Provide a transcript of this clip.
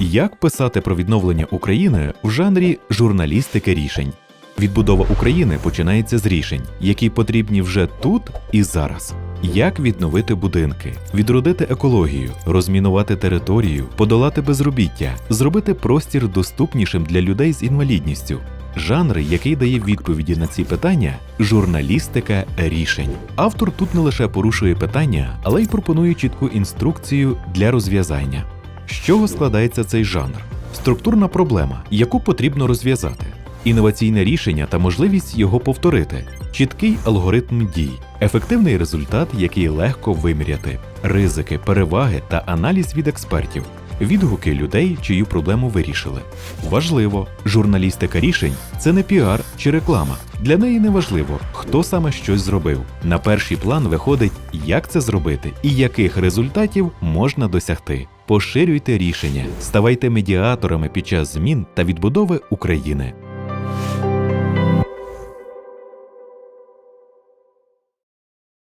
Як писати про відновлення України в жанрі журналістики рішень? Відбудова України починається з рішень, які потрібні вже тут і зараз. Як відновити будинки, відродити екологію, розмінувати територію, подолати безробіття, зробити простір доступнішим для людей з інвалідністю. Жанр, який дає відповіді на ці питання журналістика рішень. Автор тут не лише порушує питання, але й пропонує чітку інструкцію для розв'язання. З чого складається цей жанр? Структурна проблема, яку потрібно розв'язати, інноваційне рішення та можливість його повторити, чіткий алгоритм дій, ефективний результат, який легко виміряти, ризики, переваги та аналіз від експертів, відгуки людей, чию проблему вирішили. Важливо, журналістика рішень це не піар чи реклама. Для неї не важливо, хто саме щось зробив. На перший план виходить, як це зробити і яких результатів можна досягти. Поширюйте рішення, ставайте медіаторами під час змін та відбудови України.